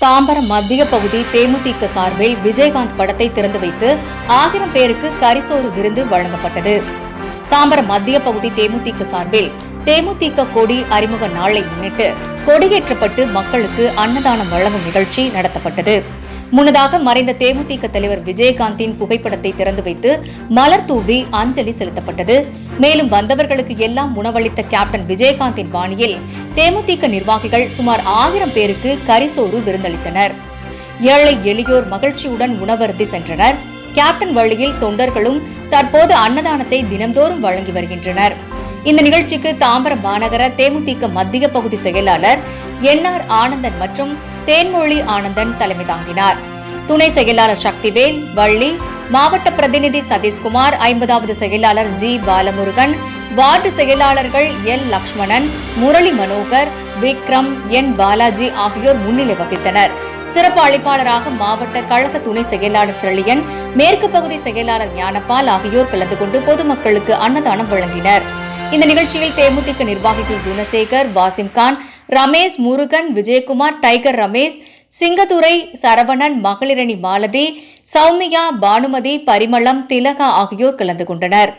தாம்பரம் மத்திய பகுதி தேமுதிக சார்பில் விஜயகாந்த் படத்தை திறந்து வைத்து ஆயிரம் பேருக்கு கரிசோறு விருந்து வழங்கப்பட்டது. தாம்பரம் மத்திய பகுதி தேமுதிக சார்பில் தேமுதிக கொடி அறிமுக நாளை முன்னிட்டு கொடியேற்றப்பட்டு மக்களுக்கு அன்னதானம் வழங்கும் நிகழ்ச்சி நடத்தப்பட்டது. முன்னதாக மறைந்த தேமுதிக தலைவர் விஜயகாந்தின் புகைப்படத்தை திறந்து வைத்து மலர் தூவி அஞ்சலி செலுத்தப்பட்டது. மேலும் வந்தவர்களுக்கு எல்லாம் உணவளித்த கேப்டன் விஜயகாந்தின் பாணியில் தேமுதிக நிர்வாகிகள் சுமார் ஆயிரம் பேருக்கு கரிசோறு விருந்தளித்தனர். ஏழை எளியோர் மகிழ்ச்சியுடன் உணவருந்தி சென்றனர். கேப்டன் வழியில் தொண்டர்களும் தற்போது அன்னதானத்தை தினந்தோறும் வழங்கி வருகின்றனர். இந்த நிகழ்ச்சிக்கு தாம்பரம் மாநகர தேமுதிக மத்திய பகுதி செயலாளர் என் ஆர் ஆனந்தன் மற்றும் தேன்மொழி ஆனந்தன் தலைமை தாங்கினார். துணை செயலாளர் சக்திவேல் வள்ளி மாவட்ட பிரதிநிதி சதீஷ்குமார் ஐம்பதாவது செயலாளர் ஜி பாலமுருகன் வார்டு செயலாளர்கள் எல் லக்ஷ்மணன் முரளி மனோகர் விக்ரம் என் பாலாஜி ஆகியோர் முன்னிலை வகித்தனர். சிறப்பு அழைப்பாளராக மாவட்ட கழக துணை செயலாளர் செழியன் மேற்கு பகுதி செயலாளர் ஞானபால் ஆகியோர் கலந்து கொண்டு பொதுமக்களுக்கு அன்னதானம் வழங்கினர். இந்த நிகழ்ச்சியில் தேமுதிக நிர்வாகிகள் குணசேகர் வாசிம்கான் ரமேஷ் முருகன் விஜயகுமார் டைகர் ரமேஷ் சிங்கதுரை சரவணன் மகளிரணி மாலதி சௌமியா பானுமதி பரிமளம் திலகா ஆகியோர் கலந்து கொண்டனர்.